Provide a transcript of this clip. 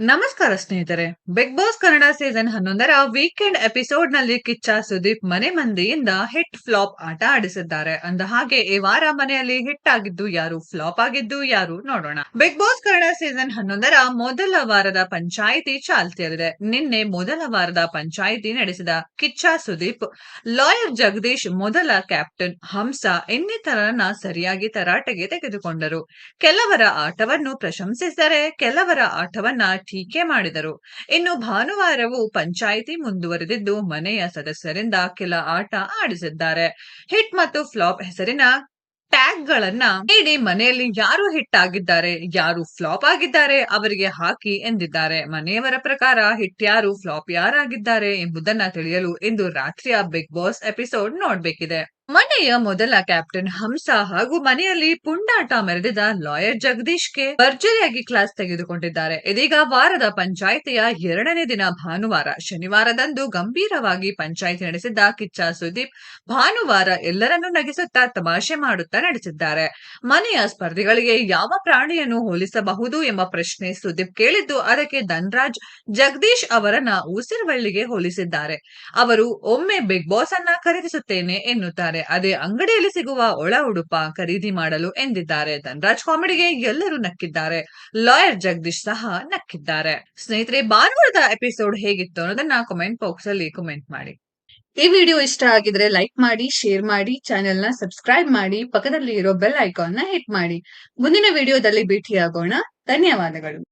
ನಮಸ್ಕಾರ ಸ್ನೇಹಿತರೆ big boss Kannada season ಹನ್ನೊಂದರ ವೀಕೆಂಡ್ ಎಪಿಸೋಡ್ನಲ್ಲಿ ಕಿಚ್ಚ ಸುದೀಪ್ ಮನೆ ಮಂದಿಯಿಂದ ಹಿಟ್ ಫ್ಲಾಪ್ ಆಟ ಆಡಿಸಿದ್ದಾರೆ. ಅಂದ ಹಾಗೆ ಈ ವಾರ ಮನೆಯಲ್ಲಿ ಹಿಟ್ ಆಗಿದ್ದು ಯಾರು ಫ್ಲಾಪ್ ಆಗಿದ್ದು ಯಾರು ನೋಡೋಣ. ಬಿಗ್ ಬಾಸ್ ಕನ್ನಡ ಸೀಸನ್ ಹನ್ನೊಂದರ ಮೊದಲ ವಾರದ ಪಂಚಾಯಿತಿ ಚಾಲ್ತಿಯಲ್ಲಿದೆ. ನಿನ್ನೆ ಮೊದಲ ವಾರದ ಪಂಚಾಯಿತಿ ನಡೆಸಿದ ಕಿಚ್ಚ ಸುದೀಪ್, ಲಾಯರ್ ಜಗದೀಶ್ ಮೊದಲ ಕ್ಯಾಪ್ಟನ್ ಹಂಸ ಇನ್ನಿತರರನ್ನ ಸರಿಯಾಗಿ ತರಾಟೆಗೆ ತೆಗೆದುಕೊಂಡರು. ಕೆಲವರ ಆಟವನ್ನು ಪ್ರಶಂಸಿಸಿದರೆ, ಕೆಲವರ ಆಟವನ್ನ ಟೀಕೆ ಮಾಡಿದರು. ಇನ್ನು ಭಾನುವಾರವೂ ಪಂಚಾಯಿತಿ ಮುಂದುವರೆದಿದ್ದು ಮನೆಯ ಸದಸ್ಯರಿಂದ ಕೆಲ ಆಟ ಆಡಿಸಿದ್ದಾರೆ. ಹಿಟ್ ಮತ್ತು ಫ್ಲಾಪ್ ಹೆಸರಿನ ಟ್ಯಾಗ್ ಗಳನ್ನ ನೀಡಿ ಮನೆಯಲ್ಲಿ ಯಾರು ಹಿಟ್ ಆಗಿದ್ದಾರೆ, ಯಾರು ಫ್ಲಾಪ್ ಆಗಿದ್ದಾರೆ ಅವರಿಗೆ ಹಾಕಿ ಎಂದಿದ್ದಾರೆ. ಮನೆಯವರ ಪ್ರಕಾರ ಹಿಟ್ ಯಾರು, ಫ್ಲಾಪ್ ಯಾರಾಗಿದ್ದಾರೆ ಎಂಬುದನ್ನ ತಿಳಿಯಲು ಇಂದು ರಾತ್ರಿಯ ಬಿಗ್ ಬಾಸ್ ಎಪಿಸೋಡ್ ನೋಡ್ಬೇಕಿದೆ. ಮನೆಯ ಮೊದಲ ಕ್ಯಾಪ್ಟನ್ ಹಂಸ ಹಾಗೂ ಮನೆಯಲ್ಲಿ ಪುಂಡಾಟ ಮೆರೆದಿದ್ದ ಲಾಯರ್ ಜಗದೀಶ್ಗೆ ಭರ್ಜರಿಯಾಗಿ ಕ್ಲಾಸ್ ತೆಗೆದುಕೊಂಡಿದ್ದಾರೆ. ಇದೀಗ ವಾರದ ಪಂಚಾಯಿತಿಯ ಎರಡನೇ ದಿನ ಭಾನುವಾರ, ಶನಿವಾರದಂದು ಗಂಭೀರವಾಗಿ ಪಂಚಾಯಿತಿ ನಡೆಸಿದ್ದ ಕಿಚ್ಚ ಸುದೀಪ್ ಭಾನುವಾರ ಎಲ್ಲರನ್ನೂ ನಗಿಸುತ್ತಾ ತಮಾಷೆ ಮಾಡುತ್ತಾ ನಡೆಸಿದ್ದಾರೆ. ಮನೆಯ ಸ್ಪರ್ಧಿಗಳಿಗೆ ಯಾವ ಪ್ರಾಣಿಯನ್ನು ಹೋಲಿಸಬಹುದು ಎಂಬ ಪ್ರಶ್ನೆ ಸುದೀಪ್ ಕೇಳಿದ್ದು, ಅದಕ್ಕೆ ಧನ್ರಾಜ್ ಜಗದೀಶ್ ಅವರನ್ನ ಉಸಿರುವಳ್ಳಿಗೆ ಹೋಲಿಸಿದ್ದಾರೆ. ಅವರು, ಒಮ್ಮೆ ಬಿಗ್ ಬಾಸ್ ಅನ್ನ ಖರೀದಿಸುತ್ತೇನೆ ಎನ್ನುತ್ತಾರೆ. ಅದೇ ಅಂಗಡಿಯಲ್ಲಿ ಸಿಗುವ ಒಳ ಉಡುಪ ಖರೀದಿ ಮಾಡಲು ಎಂದಿದ್ದಾರೆ. ಧನ್ರಾಜ್ ಕಾಮಿಡಿಗೆ ಎಲ್ಲರೂ ನಕ್ಕಿದ್ದಾರೆ. ಲಾಯರ್ ಜಗದೀಶ್ ಸಹ ನಕ್ಕಿದ್ದಾರೆ. ಸ್ನೇಹಿತರೆ, ಭಾನುವಾರದ ಎಪಿಸೋಡ್ ಹೇಗಿತ್ತು ಅನ್ನೋದನ್ನ ಕಮೆಂಟ್ ಬಾಕ್ಸ್ ಅಲ್ಲಿ ಕಮೆಂಟ್ ಮಾಡಿ. ಈ ವಿಡಿಯೋ ಇಷ್ಟ ಆಗಿದ್ರೆ ಲೈಕ್ ಮಾಡಿ ಶೇರ್ ಮಾಡಿ ಚಾನೆಲ್ನ ಸಬ್ಸ್ಕ್ರೈಬ್ ಮಾಡಿ ಪಕ್ಕದಲ್ಲಿ ಇರೋ ಬೆಲ್ ಐಕಾನ್ನ ಹಿಟ್ ಮಾಡಿ. ಮುಂದಿನ ವಿಡಿಯೋದಲ್ಲಿ ಭೇಟಿಯಾಗೋಣ. ಧನ್ಯವಾದಗಳು.